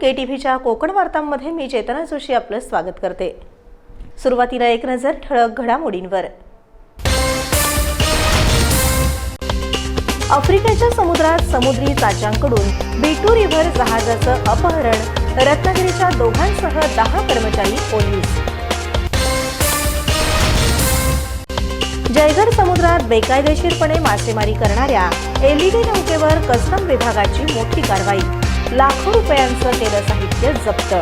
के T व्हीच्या कोकण वार्तांमध्ये मी चेतना जोशी आपलं स्वागत करते. सुरुवातीला एक नजर ठळक घडामोडींवर. आफ्रिकेच्या समुद्रात समुद्री चाच्यांकडून बिटू रिव्हर जहाजाचं अपहरण रत्नागिरीच्या दोघांसह दहा कर्मचारी पोलीस. जयगड समुद्रात बेकायदेशीरपणे मासेमारी करणाऱ्या एलईडी नौकेवर कस्टम विभागाची मोठी कारवाई. लाखो रुपयांचं केलं साहित्य जप्त.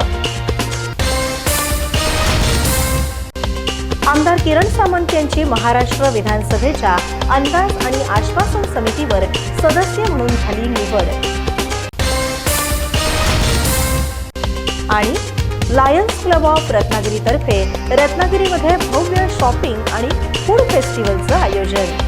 आमदार किरण सामंत यांची महाराष्ट्र विधानसभेच्या अंदाज आणि आश्वासन समितीवर सदस्य म्हणून झाली निवड. आणि लायन्स क्लब ऑफ रत्नागिरीतर्फे रत्नागिरीमध्ये भव्य शॉपिंग आणि फूड फेस्टिवलचं आयोजन.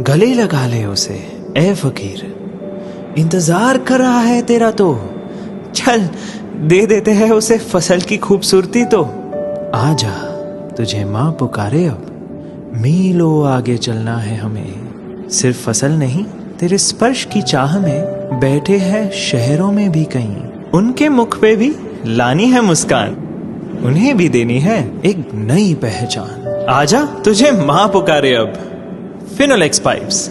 गले लगा ले उसे। ए फकीर, इंतज़ार कर रहा है तेरा तो। चल, दे देते हैं उसे फ़सल की खूबसूरती तो। आजा तुझे माँ पुकारे अब। मीलों आगे चलना है हमें। सिर्फ़ फ़सल नहीं, तेरे स्पर्श की चाह में बैठे हैं शहरों में भी कहीं। उनके मुख पे भी लानी है मुस्कान। उन्हें भी देनी है एक नई पहचान। आजा तुझे माँ पुकारे अब। फिनोलेक्स पाइप्स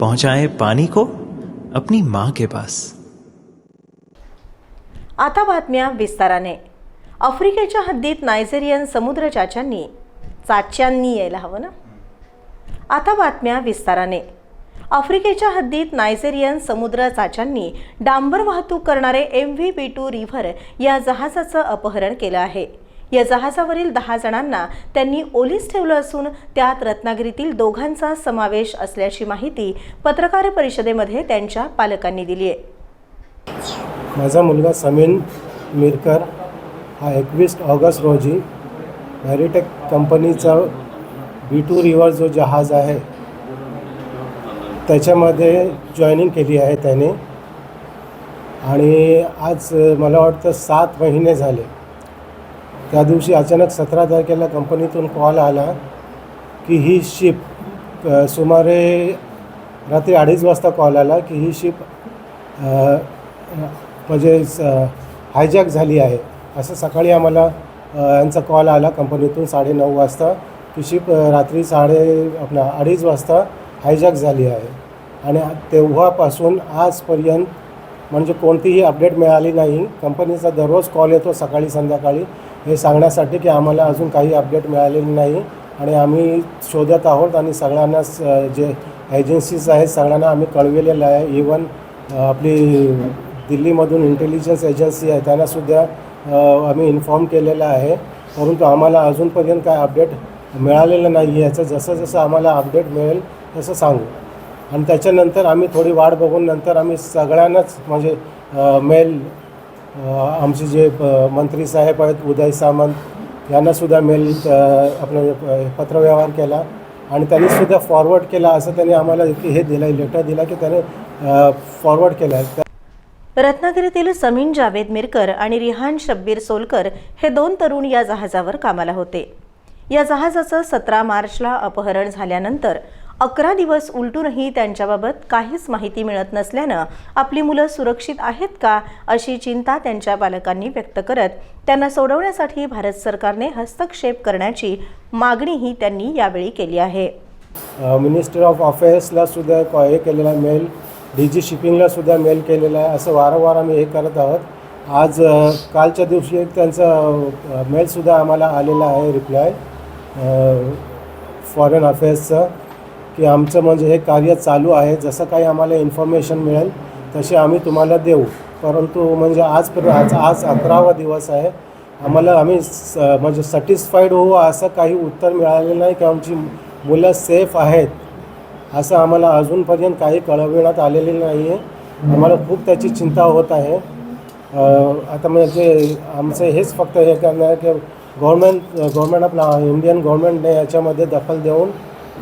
पहुंचाए पानी को अपनी माँ के पास। आता बातम्या विस्ताराने. आफ्रिकेच्या हद्दीत नायजेरियन समुद्र चाच्यांनी चाच्यांनी यायला हवं ना? आता बातम्या विस्ताराने. आफ्रिकेच्या हद्दीत नायजेरियन समुद्र चाच्यांनी डांबर वाहतूक करणारे M V B two River या जहाजाचं अपहरण केलं आहे. या जहाजावरील दहा जणांना त्यांनी ओलीस ठेवलं असून त्यात रत्नागिरीतील दोघांचा समावेश असल्याची माहिती पत्रकार परिषदेमध्ये त्यांच्या पालकांनी दिली आहे. माझा मुलगा समीन मिरकर हा एकवीस ऑगस्ट रोजी मॅरिटेक कंपनीचा बी टू रिवर जो जहाज आहे त्याच्यामध्ये जॉईनिंग केली आहे त्याने. आणि आज मला वाटतं सात महिने झाले. त्या दिवशी अचानक सतरा तारखेला कंपनीतून कॉल आला की ही शिप सुमारे रात्री अडीच वाजता कॉल आला की ही शिप म्हणजे हायजॅक झाली आहे. असं सकाळी आम्हाला यांचा कॉल आला कंपनीतून साडेनऊ वाजता की शिप रात्री साडे आपला अडीच वाजता हायजॅक झाली आहे. आणि तेव्हापासून आजपर्यंत म्हणजे कोणतीही अपडेट मिळाली नाही. कंपनीचा दररोज कॉल येतो सकाळी संध्याकाळी. हे सांगण्यासाठी की आम्हाला अजून काही अपडेट मिळालेली नाही. आणि आम्ही शोधत आहोत आणि सगळ्यांनाच जे एजन्सीज आहेत सगळ्यांना आम्ही कळविलेलं आहे. इवन आपली दिल्लीमधून इंटेलिजन्स एजन्सी आहे त्यांनासुद्धा आम्ही इन्फॉर्म केलेलं आहे. परंतु आम्हाला अजूनपर्यंत काय अपडेट मिळालेलं नाही याचं जसं जसं आम्हाला अपडेट मिळेल तसं सांगू. आणि त्याच्यानंतर आम्ही थोडी वाट बघून नंतर आम्ही सगळ्यांनाच म्हणजे मेल आमचे जे मंत्री साहेब आहेत उदय सामंत यांनासुद्धा मेल आपलं पत्रव्यवहार केला आणि त्यांनीसुद्धा फॉरवर्ड केला असं त्यांनी आम्हाला हे दिलं लेटर दिला की त्याने फॉरवर्ड केलं आहे रत्नागिरीतील समीन जावेद मिरकर आणि रिहान शब्बीर सोलकर हे दोन तरुण या जहाजावर कामाला होते. या जहाजाचं सतरा मार्चला अपहरण झाल्यानंतर अकरा दिवस उलटूनही त्यांच्याबाबत काहीच माहिती मिळत नसल्यानं आपली मुलं सुरक्षित आहेत का अशी चिंता त्यांच्या पालकांनी व्यक्त करत त्यांना सोडवण्यासाठी भारत सरकारने हस्तक्षेप करण्याची मागणीही त्यांनी यावेळी केली आहे. मिनिस्टर ऑफ अफेअर्सला सुद्धा कॉ हे केलेला मेल डी जी शिपिंगला सुद्धा मेल केलेला आहे. असं वारंवार आम्ही हे करत आहोत. आज कालच्या दिवशी त्यांचा मेलसुद्धा आम्हाला आलेला आहे रिप्लाय फॉरेन अफेअर्सचं की आमचं म्हणजे हे कार्य चालू आहे जसं काही आम्हाला इन्फॉर्मेशन मिळेल तसे आम्ही तुम्हाला देऊ. परंतु म्हणजे आजपर्यंत आज आज अकरावा दिवस आहे. आम्हाला आम्ही स म्हणजे सॅटिस्फाईड होऊ असं काही उत्तर मिळालेलं नाही की आमची मुलं सेफ आहेत असं आम्हाला अजूनपर्यंत काही कळविण्यात आलेले नाही आहे आम्हाला खूप त्याची चिंता होत आहे. आता म्हणजे आमचं हेच फक्त हे करणार की गव्हर्मेंट गव्हर्मेंट आपला इंडियन गव्हर्मेंटने याच्यामध्ये दखल देऊन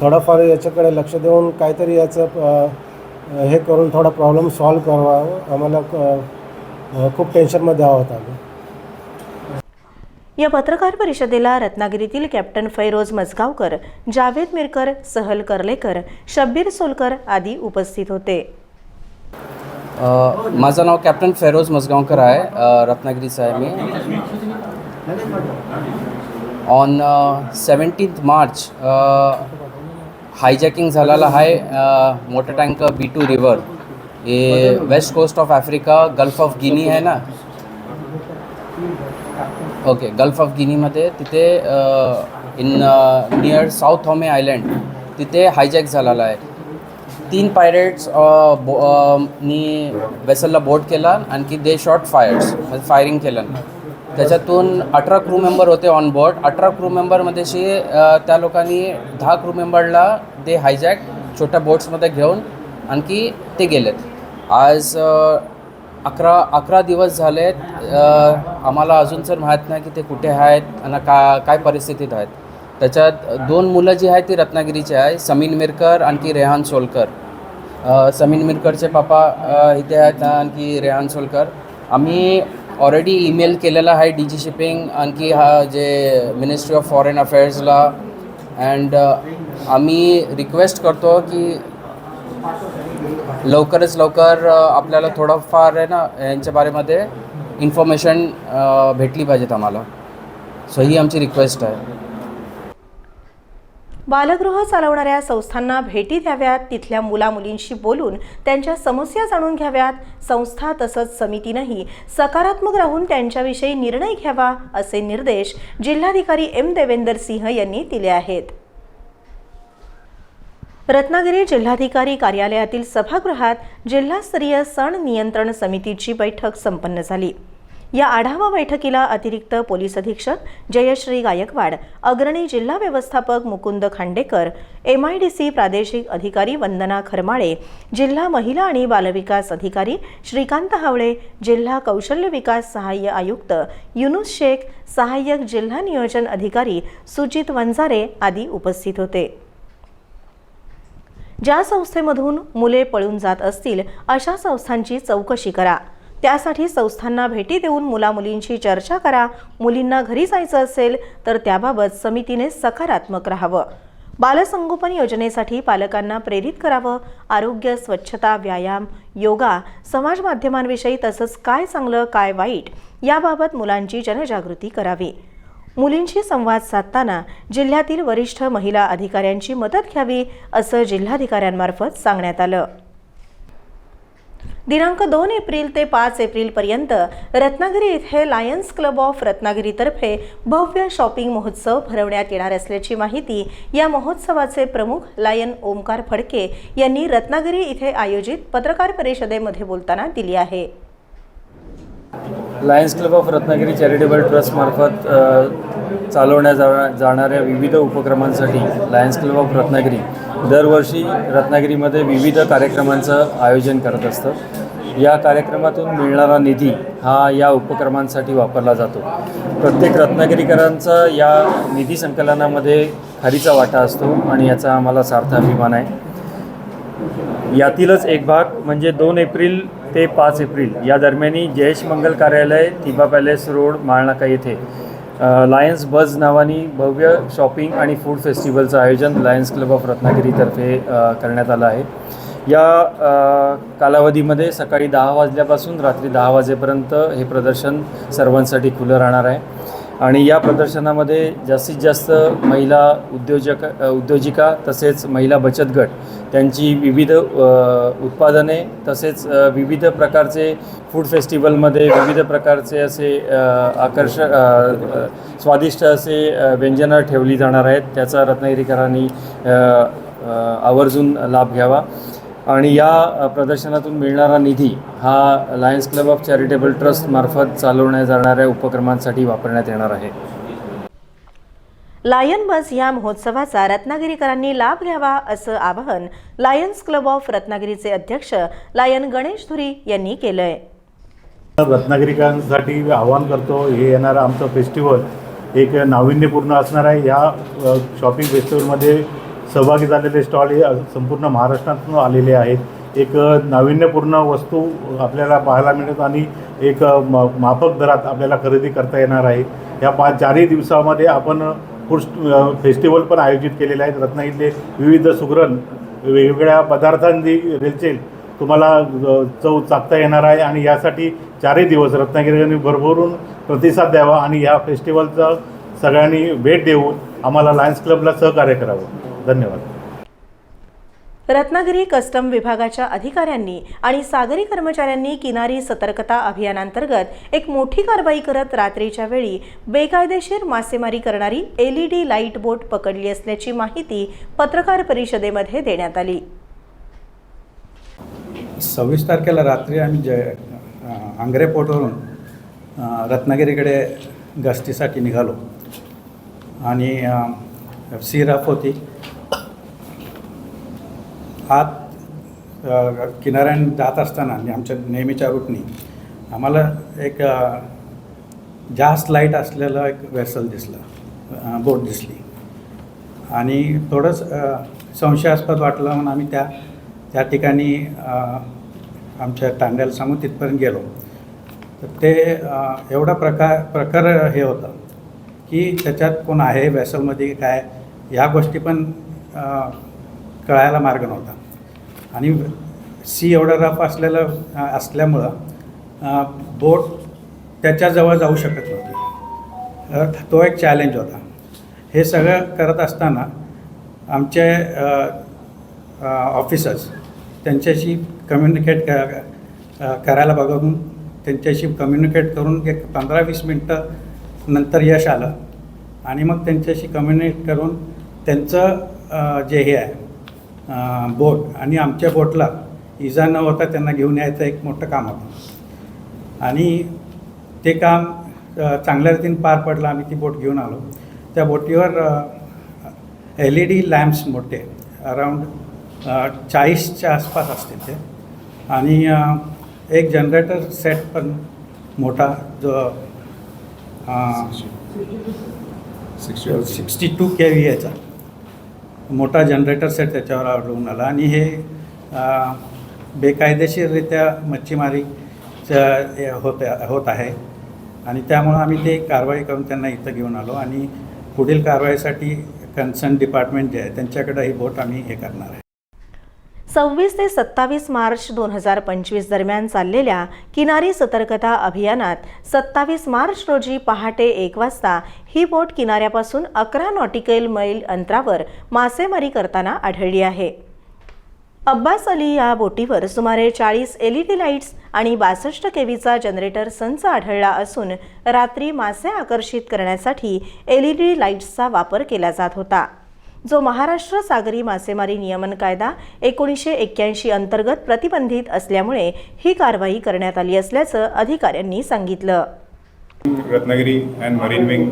थोडंफार याच्याकडे लक्ष देऊन काहीतरी याचं हे करून थोडा प्रॉब्लेम सॉल्व करावा. आम्हाला खूप टेन्शनमध्ये आहोत आम्ही. या पत्रकार परिषदेला रत्नागिरीतील कॅप्टन फैरोज मजगावकर जावेद मिरकर सहल कर्लेकर शब्बीर सोलकर आदी उपस्थित होते. अ, माझं नाव कॅप्टन फेरोज मसगावकर आहे. रत्नागिरीचं आहे मी. ऑन सेवन्टीन्थ मार्च हायजॅकिंग झालेला आहे motor tanker B two River हे west coast of Africa gulf of Guinea आहे ना? ओके गल्फ ऑफ गिनीमध्ये तिथे in near south Tome island तिथे हायजॅक झालेला आहे. तीन पायरेट्स नी वेसलला बोट केला. आणखी दे शॉर्ट फायर्स म्हणजे फायरिंग केलं. त्याच्यातून अठरा क्रू मेंबर होते ऑन बोर्ड अठरा क्रू मेंबरमध्येशी त्या लोकांनी दहा क्रू मेंबरला ते हायजॅक छोट्या बोट्समध्ये घेऊन आणखी ते गेलेत. आज अकरा अकरा दिवस झालेत. आम्हाला अजून सर माहीत नाही की ते कुठे आहेत आणि का काय परिस्थितीत आहेत. त्याच्यात दोन मुलं जी आहेत ती रत्नागिरीची आहे समीन मिरकर आणखी रेहान सोलकर. समीन मिरकरचे पापा इथे आहेत आणखी रेहान सोलकर. आम्ही ऑलरेडी ईमेल केलेला आहे डी जी शिपिंग आणखी हा जे मिनिस्ट्री ऑफ फॉरेन अफेअर्सला अँड आम्ही रिक्वेस्ट करतो की लवकरच लवकर uh, आपल्याला थोडंफार आहे ना यांच्या बारेमध्ये इन्फॉर्मेशन uh, भेटली पाहिजेत आम्हाला. सो ही आमची रिक्वेस्ट आहे. बालगृह चालवणाऱ्या संस्थांना भेटी द्याव्यात तिथल्या मुलामुलींशी बोलून त्यांच्या समस्या जाणून घ्याव्यात. संस्था तसंच समितीनंही सकारात्मक राहून त्यांच्याविषयी निर्णय घ्यावा असे निर्देश जिल्हाधिकारी एम देवेंदर सिंह यांनी दिले आहेत. रत्नागिरी जिल्हाधिकारी कार्यालयातील सभागृहात जिल्हास्तरीय सण नियंत्रण समितीची बैठक संपन्न झाली. या आढावा बैठकीला अतिरिक्त पोलीस अधीक्षक जयश्री गायकवाड अग्रणी जिल्हा व्यवस्थापक Mukund Khandekar M I D C प्रादेशिक अधिकारी वंदना खरमाळे जिल्हा महिला आणि बालविकास अधिकारी श्रीकांत हावळे जिल्हा कौशल्य विकास सहाय्य आयुक्त युनुस शेख सहाय्यक जिल्हा नियोजन अधिकारी सुजित वंजारे आदी उपस्थित होते. ज्या संस्थेमधून मुले पळून जात असतील अशा संस्थांची चौकशी करा. त्यासाठी संस्थांना भेटी देऊन मुलामुलींशी चर्चा करा. मुलींना घरी जायचं असेल तर त्याबाबत समितीने सकारात्मक राहावं. बालसंगोपन योजनेसाठी पालकांना प्रेरित करावं. आरोग्य स्वच्छता व्यायाम योगा समाज माध्यमांविषयी तसंच काय चांगलं काय वाईट याबाबत मुलांची जनजागृती करावी. मुलींशी संवाद साधताना जिल्ह्यातील वरिष्ठ महिला अधिकाऱ्यांची मदत घ्यावी असं जिल्हाधिकाऱ्यांमार्फत सांगण्यात आलं. दिनांक दोन एप्रिल ते पाच एप्रिलपर्यंत रत्नागिरी येथे लायन्स क्लब ऑफ रत्नागिरीतर्फे भव्य शॉपिंग महोत्सव भरवण्यात येणार असल्याची माहिती या महोत्सवाचे प्रमुख लायन ओमकार फडके यांनी रत्नागिरी इथे आयोजित पत्रकार परिषदेमध्ये बोलताना दिली आहे. Lions Club of Ratnagiri charitable ट्रस्टमार्फत चालवण्या जा जाणाऱ्या विविध उपक्रमांसाठी लायन्स क्लब ऑफ रत्नागिरी दरवर्षी रत्नागिरीमध्ये विविध कार्यक्रमांचं आयोजन करत असतं. या कार्यक्रमातून मिळणारा निधी हा या उपक्रमांसाठी वापरला जातो. प्रत्येक रत्नागिरीकरांचा या निधी संकलनामध्ये खारीचा वाटा असतो आणि याचा आम्हाला सार्थ अभिमान आहे. यातीलच एक भाग म्हणजे दोन एप्रिल ते पाच एप्रिल या दरम्यानी जयेश मंगल कार्यालय थिबा पॅलेस रोड माळनाका येथे लायन्स बज नावानी भव्य शॉपिंग आणि फूड फेस्टिवलचं आयोजन लायन्स क्लब ऑफ रत्नागिरीतर्फे करण्यात आलं आहे. या कालावधीमध्ये सकाळी दहा वाजल्यापासून रात्री दहा वाजेपर्यंत हे प्रदर्शन सर्वांसाठी खुलं राहणार आहे. आणि या प्रदर्शनामध्ये जास्तीत जास्त महिला उद्योजक उद्योजिका तसेच महिला बचत गट त्यांची विविध उत्पादने तसेच विविध प्रकारचे फूड फेस्टिवलमध्ये विविध प्रकारचे असे आकर्षक स्वादिष्ट असे व्यंजनं ठेवली जाणार आहेत. त्याचा रत्नागिरीकरांनी आवर्जून लाभ घ्यावा. आणि या प्रदर्शनातून मिळणारा निधी हा लायन्स क्लब ऑफ चॅरिटेबल ट्रस्टमार्फत चालवण्यात जाणाऱ्या उपक्रमांसाठी वापरण्यात येणार आहे. लायन बस या महोत्सवाचा रत्नागिरीकरांनी लाभ घ्यावा असं आवाहन लायन्स क्लब ऑफ रत्नागिरीचे अध्यक्ष लायन गणेश धुरी यांनी केलंय. रत्नागिरीकरांसाठी आवाहन करतो हे येणारं आमचं फेस्टिवल एक नाविन्यपूर्ण असणार आहे. या शॉपिंग फेस्टिवलमध्ये सहभागी झालेले स्टॉल हे संपूर्ण महाराष्ट्रातून आलेले आहेत. एक नाविन्यपूर्ण वस्तू आपल्याला पाहायला मिळत आणि एक म माफक दरात आपल्याला खरेदी करता येणार आहे. या पाच चारही दिवसामध्ये आपण फूड फेस्टिवल पण आयोजित केलेले आहेत. रत्नागिरीतले विविध सुगरण वेगवेगळ्या पदार्थांची रेलचेल तुम्हाला चव चाकता येणार आहे आणि यासाठी चारही दिवस रत्नागिरीने भरभरून प्रतिसाद द्यावा आणि या फेस्टिवलचं सगळ्यांनी भेट देऊन आम्हाला लायन्स क्लबला सहकार्य करावं. धन्यवाद. रत्नागिरी कस्टम विभागाच्या अधिकाऱ्यांनी आणि सागरी कर्मचाऱ्यांनी किनारी सतर्कता अभियानांतर्गत एक मोठी कारवाई करत रात्रीच्या वेळी बेकायदेशीर मासेमारी करणारी एलईडी लाइट बोट पकडली असल्याची माहिती पत्रकार परिषदेमध्ये देण्यात आली. सव्वीस तारखेला रात्री आम्ही जय आंग्रे पोर्टवरून रत्नागिरीकडे गस्तीसाठी निघालो. आणि अं, सी रफ होती. आत किनाऱ्याने जात असताना म्हणजे आमच्या नेहमीच्या रूटनी आम्हाला एक जास्त लाइट असलेलं एक वेसल दिसलं बोट दिसली. आणि थोडंच संशयास्पद वाटलं म्हणून आम्ही त्या त्या ठिकाणी आमच्या तांड्याला सांगून तिथपर्यंत गेलो. तर ते एवढा प्रकार प्रकार हे होतं की त्याच्यात कोण आहे वेसलमध्ये काय ह्या गोष्टी पण कळायला मार्ग नव्हता. आणि सी एवढं रफ असलेलं असल्यामुळं बोट त्याच्याजवळ जाऊ शकत नव्हती. तो एक चॅलेंज होता. हे सगळं करत असताना आमचे ऑफिसर्स त्यांच्याशी कम्युनिकेट क करायला बघून त्यांच्याशी कम्युनिकेट करून एक पंधरा वीस मिनटं नंतर यश आलं. आणि मग त्यांच्याशी कम्युनिकेट करून त्यांचं जे हे आहे बोट आणि आमच्या बोटला इजा न होता त्यांना घेऊन यायचं एक मोठं काम होतं. आणि ते काम चांगल्या रीतीने पार पडलं आम्ही ती बोट घेऊन आलो. त्या बोटीवर एल ई डी लॅम्प्स मोठे अराऊंड चाळीसच्या आसपास असतील ते. आणि एक जनरेटर सेट पण मोठा जो सिक्स्टी टू के व्ही एचा मोठा जनरेटर सेट त्याच्यावर आढळून आला. आणि हे बेकायदेशीररित्या मच्छीमारीच्या होत होत आहे. आणि त्यामुळं आम्ही ते कारवाई करून त्यांना इथं घेऊन आलो. आणि पुढील कारवाईसाठी कन्सर्न डिपार्टमेंट जे आहे त्यांच्याकडे ही बोट आम्ही हे करणार आहे. सव्वीस ते सत्तावीस मार्च दोन हजार पंचवीस दरम्यान चाललेल्या किनारी सतर्कता अभियानात सत्तावीस मार्च रोजी पहाटे एक वाजता ही बोट किनाऱ्यापासून अकरा नॉटिकल मैल अंतरावर मासेमारी करताना आढळली आहे. अब्बास अली या बोटीवर सुमारे चाळीस एल ई डी लाईट्स आणि बासष्ट केवीचा जनरेटर संच आढळला असून रात्री मासे आकर्षित करण्यासाठी एल ई डी लाईट्सचा वापर केला जात होता. जो महाराष्ट्र सागरी मासेमारी नियमन कायदा एकोणीसशे एक्क्याऐंशी अंतर्गत प्रतिबंधित असल्यामुळे ही कारवाई करण्यात आली असल्याचं अधिकाऱ्यांनी सांगितलं. रत्नागिरी एंड मरीन विंग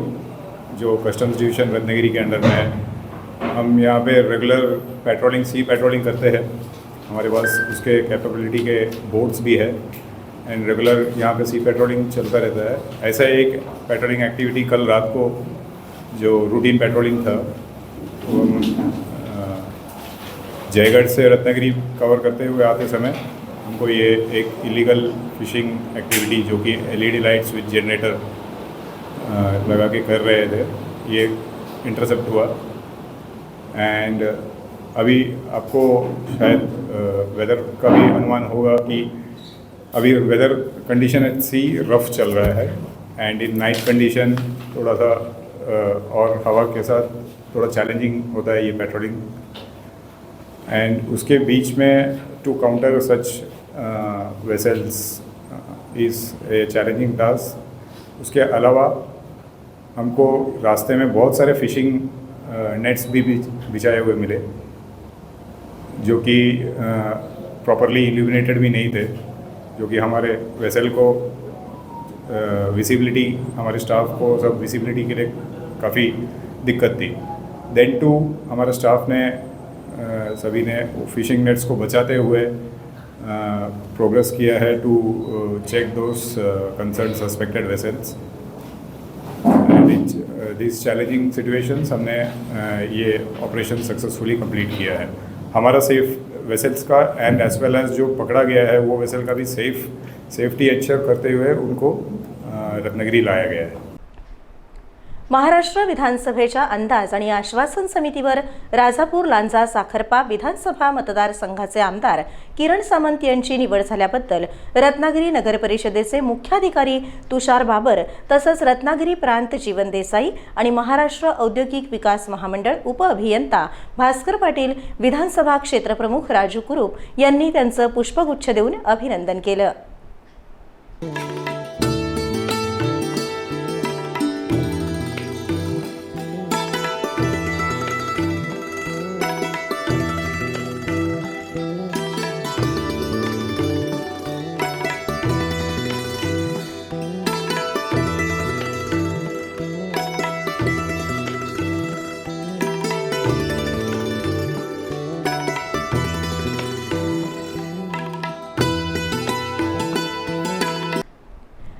जो कस्टम्स डिवीजन रत्नागिरी के अंडर में है हम यहाँ पे रेगुलर पेट्रोलिंग सी पेट्रोलिंग करते हैं। हमारे पास उसके कैपेबिलिटी के बोट्स भी है एंड रेगुलर यहाँ पे सी पेट्रोलिंग चलता रहता है। ऐसा एक पेट्रोलिंग एक्टिविटी कल रात को जो रूटीन पेट्रोलिंग था जयगढ़ से रत्नागिरी कवर करते हुए आते समय हमको ये एक इलीगल फिशिंग एक्टिविटी जो कि एलईडी लाइट्स विद जनरेटर लगा के कर रहे थे, ये इंटरसेप्ट हुआ। एंड अभी आपको शायद वेदर का भी अनुमान होगा कि अभी वेदर कंडीशन सी रफ चल रहा है। एंड इन नाइट कंडीशन थोड़ा सा और हवा के साथ थोड़ा चैलेंजिंग होता है ये पेट्रोलिंग एंड उसके बीच में to counter such vessels is a challenging task उसके अलावा हमको रास्ते में बहुत सारे फिशिंग नेट्स भी बिछाए हुए मिले, जो कि प्रॉपरली इल्यूमिनेटेड भी नहीं थे, जो कि हमारे वेसल को विजिबिलिटी हमारे स्टाफ को सब विजिबिलिटी के लिए काफ़ी दिक्कत थी। देन टू हमारे स्टाफ ने सभी ने फिशिंग नेट्स को बचाते हुए प्रोग्रेस किया है to check those concern suspected vessels this challenging situations हमने ये ऑपरेशन सक्सेसफुली कंप्लीट किया है। हमारा सेफ़ वेसल्स का एंड एज वेल एज जो पकड़ा गया है, वो वेसल का भी सेफ़ सेफ्टी एंश्योर करते हुए उनको रत्नागिरी लाया गया है। महाराष्ट्र विधानसभेच्या अंदाज आणि आश्वासन समितीवर राजापूर लांजा साखरपा विधानसभा मतदारसंघाचे आमदार किरण सामंत यांची निवड झाल्याबद्दल रत्नागिरी नगर परिषदेचे मुख्याधिकारी तुषार बाबर तसंच रत्नागिरी प्रांत जीवन देसाई आणि महाराष्ट्र औद्योगिक विकास महामंडळ उपअभियंता भास्कर पाटील विधानसभा क्षेत्रप्रमुख राजू कुरूप यांनी त्यांचं पुष्पगुच्छ देऊन अभिनंदन केलं.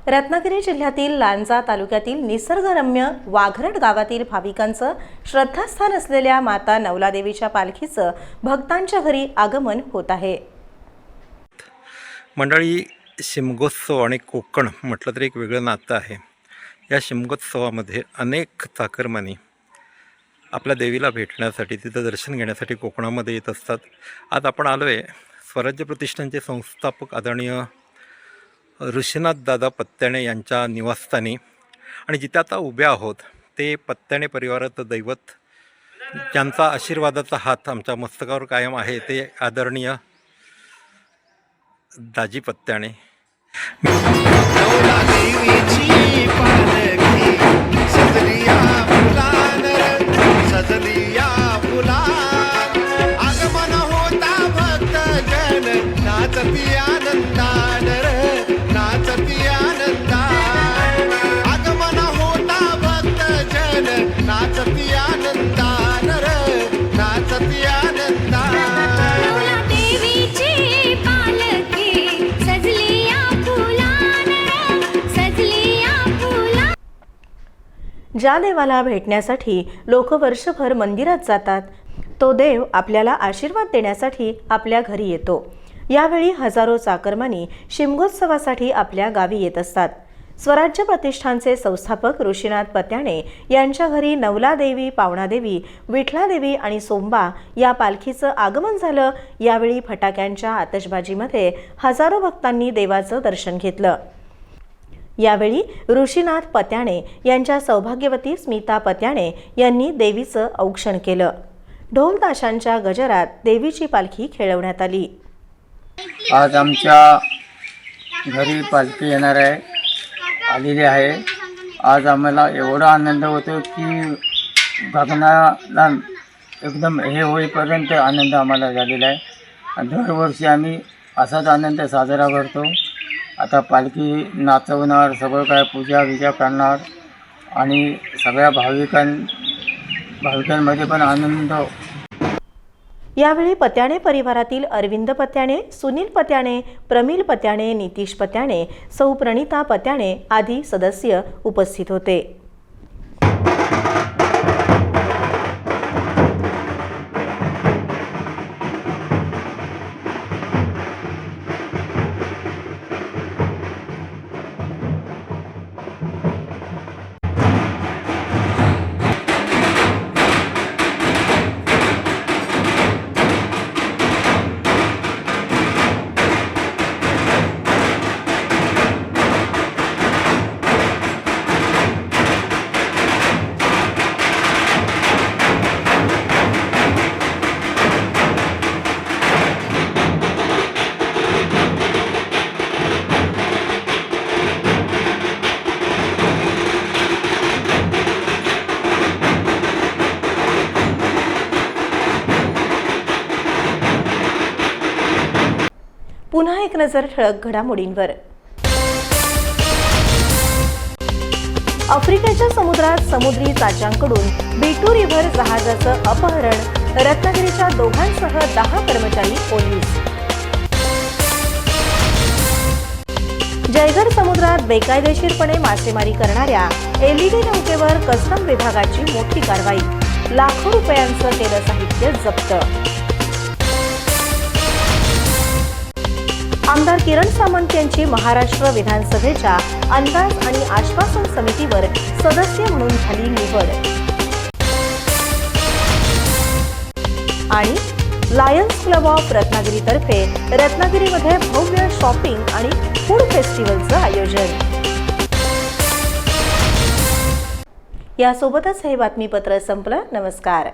रत्नागिरी जिल्ह्यातील लांजा तालुक्यातील निसर्गरम्य वाघरट गावातील भाविकांचं श्रद्धास्थान असलेल्या माता नवलादेवीच्या पालखीचं भक्तांच्या घरी आगमन होत आहे. मंडळी शिमगोत्सव आणि कोकण म्हटलं तरी एक वेगळं नातं आहे. या शिमगोत्सवामध्ये अनेक चाकरमानी आपल्या देवीला भेटण्यासाठी तिथं दर्शन घेण्यासाठी कोकणामध्ये येत असतात. आज आपण आलो आहे स्वराज्य प्रतिष्ठानचे संस्थापक आदरणीय ऋषीनाथदादा पत्त्याणे यांच्या निवासस्थानी. आणि जिथे आता उभे आहोत ते पत्त्याणे परिवाराचं दैवत. ज्यांचा आशीर्वादाचा हात आमच्या मस्तकावर कायम आहे ते आदरणीय दाजी पत्त्याणे सजलिया फुला ज्या देवाला भेटण्यासाठी लोक वर्षभर मंदिरात जातात तो देव आपल्याला आशीर्वाद देण्यासाठी आपल्या घरी येतो. यावेळी हजारो चाकरमानी शिमगोत्सवासाठी आपल्या गावी येत असतात. स्वराज्य प्रतिष्ठानचे संस्थापक ऋषीनाथ पत्याणे यांच्या घरी नवलादेवी पावणादेवी विठलादेवी आणि सोंबा या पालखीचं आगमन झालं. यावेळी फटाक्यांच्या आतषबाजीमध्ये हजारो भक्तांनी देवाचं दर्शन घेतलं. यावेळी ऋषीनाथ पत्याणे यांच्या सौभाग्यवती स्मिता पत्याणे यांनी देवीचं औक्षण केलं. ढोल ताशांच्या गजरात देवीची पालखी खेळवण्यात आली. आज आमच्या घरी पालखी येणार आहे आलेली आहे. आज आम्हाला एवढा आनंद होतो की गगनाला एकदम हे होईपर्यंत आनंद आम्हाला झालेला आहे. दरवर्षी आम्ही असाच आनंद साजरा करतो. आता पालखी नाचवणार सगळं काय पूजा विजा करणार आणि सगळ्या भाविकां भाविकांमध्ये पण आनंद. यावेळी पत्याणे परिवारातील अरविंद पत्याणे सुनील पत्याणे प्रमिल पत्याणे नितीश पत्याणे सौ प्रणिता पत्याणे आदी सदस्य उपस्थित होते. पुन्हा एक नजर ठळक घडामोडींवर. आफ्रिकेच्या समुद्रात समुद्री चाच्यांकडून बेटू रिव्हर जहाजाचं अपहरण रत्नागिरीच्या दोघांसह दहा कर्मचारी पोलीस. जयगड समुद्रात बेकायदेशीरपणे मासेमारी करणाऱ्या एलईडी नौकेवर कस्टम विभागाची मोठी कारवाई. लाखो रुपयांचं केलं साहित्य जप्त. आमदार किरण सामंत यांची महाराष्ट्र विधानसभेच्या अंदाज आणि आश्वासन समितीवर सदस्य म्हणून झाली निवड. आणि लायन्स क्लब ऑफ रत्नागिरीतर्फे रत्नागिरीमध्ये भव्य शॉपिंग आणि फूड फेस्टिवलचं आयोजन. यासोबतच हे बातमीपत्र संपलं. नमस्कार.